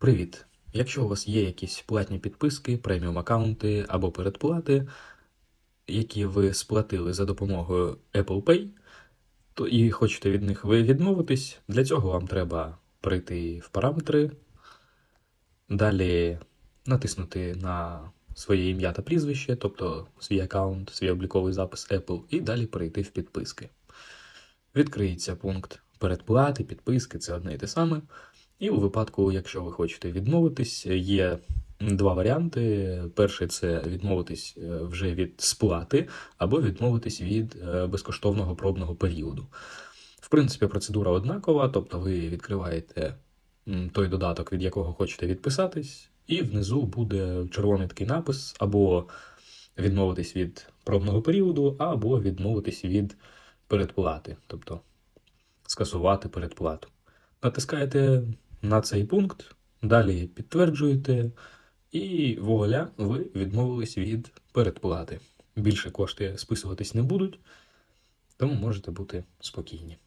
Привіт! Якщо у вас є якісь платні підписки, преміум аккаунти або передплати, які ви сплатили за допомогою Apple Pay, то і хочете від них ви відмовитись, для цього вам треба прийти в параметри, далі натиснути на своє ім'я та прізвище, тобто свій аккаунт, свій обліковий запис Apple, і далі перейти в підписки. Відкриється пункт передплати, підписки, це одне і те саме. І у випадку, якщо ви хочете відмовитись, є два варіанти. Перший це відмовитись е, вже від сплати, або відмовитись від е, безкоштовного пробного періоду. В принципі, процедура однакова, тобто ви відкриваєте той додаток, від якого хочете відписатись, і внизу буде червоний такий напис, або відмовитись від пробного періоду, або відмовитись від передплати, тобто скасувати передплату. Натискаєте на цей пункт, далі підтверджуєте, і вуаля, ви відмовились від передплати. Більше кошти списуватись не будуть, тому можете бути спокійні.